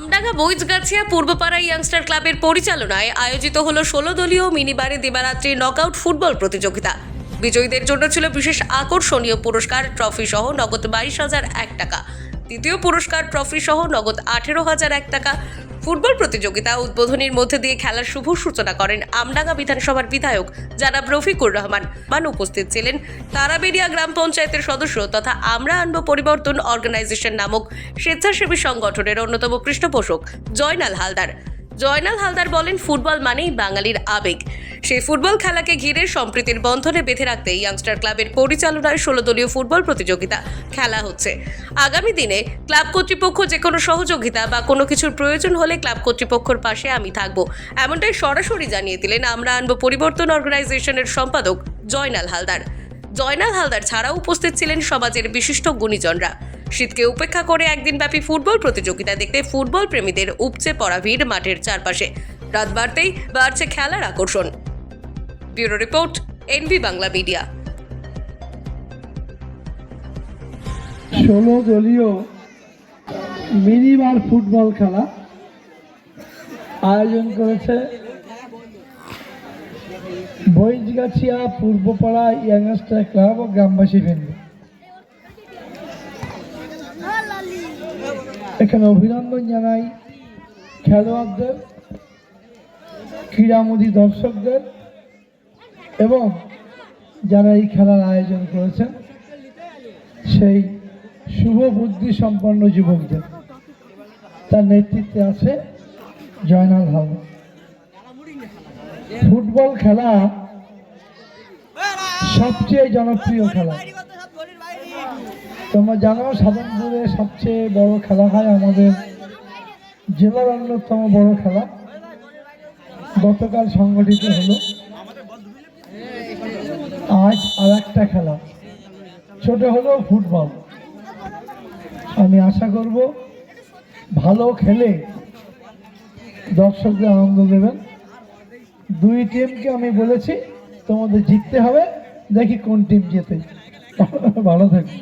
Amdanga বইজগাছিয়া Purbapara youngster ক্লাবের পরিচালনায় আয়োজিত হল ষোলো দলীয় মিনিবারে দিবারাত্রি নকআউট ফুটবল প্রতিযোগিতা। বিজয়ীদের জন্য ছিল বিশেষ আকর্ষণীয় পুরস্কার, ট্রফি সহ নগদ বাইশ হাজার এক টাকা। দ্বিতীয় পুরস্কার ট্রফি সহ নগদ আঠেরো হাজার এক টাকা ফুটবল প্রতিযোগিতা উদ্বোধনীর মধ্যে দিয়ে খেলার শুভ সূচনা করেন আমডাঙ্গা বিধানসভার বিধায়ক জানাব রফিকুর রহমান। মান উপস্থিত ছিলেন। তারাবেড়িয়া গ্রাম পঞ্চায়েতের সদস্য তথা আমরা আনব পরিবর্তন অর্গানাইজেশন নামক স্বেচ্ছাসেবী সংগঠনের অন্যতম পৃষ্ঠপোষক জয়নাল হালদার। জয়নাল হালদার বলেন, ফুটবল মানেই বাঙালির আবেগ। সেই ফুটবল খেলাকে ঘিরে সম্প্রীতির বন্ধনে বেঁধে রাখতে ইয়াংস্টার ক্লাবের পরিচালনায় ষোলো দলীয় ফুটবল প্রতিযোগিতা খেলা হচ্ছে। আগামী দিনে ক্লাব কর্তৃপক্ষ যে কোনো সহযোগিতা বা কোনো কিছুর প্রয়োজন হলে ক্লাব কর্তৃপক্ষের পাশে আমি থাকব। এমনটাই সরাসরি জানিয়ে দিলেন আমরা আনব পরিবর্তন অর্গানাইজেশনের সম্পাদক জয়নাল হালদার। জয়নাল হালদার ছাড়াও উপস্থিত ছিলেন সমাজের বিশিষ্ট গুণীজনরা। শীতকে উপেক্ষা করে একদিন ব্যাপী ফুটবল প্রতিযোগিতা দেখতে ফুটবল প্রেমীদের উপচে পড়া ভিড় মাঠের চারপাশে। রাত বাড়তেই বাড়ছে খেলার আকর্ষণ। Bureau report NB Bangla media. ষোলো দলীয় মিনিমার ফুটবল খেলা আয়োজন করেছে বইজগাছিয়া পূর্বপাড়া ইয়াংস্টার ক্লাব ও গ্রামবাসী বৃন্দ এখানে অভিনন্দন জানাই খেলোয়াড়দের, ক্রীড়ামোদী দর্শকদের এবং যারা এই খেলার আয়োজন করেছেন, সেই শুভ বুদ্ধি সম্পন্ন যুবকদের। তার নেতৃত্বে আছে জয়নাল হালদার ফুটবল খেলা সবচেয়ে জনপ্রিয় খেলা। তোমরা জানো সাধারণপুরে সবচেয়ে বড় খেলা হয় আমাদের জেলার অন্যতম বড় খেলা। গতকাল সংগঠিত হলো আজ আর একটা খেলা। ছোট হলো ফুটবল। আমি আশা করব ভালো খেলে দর্শকদের আনন্দ দেবেন। দুই টিমকে আমি বলেছি, তোমাদের জিততে হবে। দেখি কোন টিম জেতে। ভালো থাকবে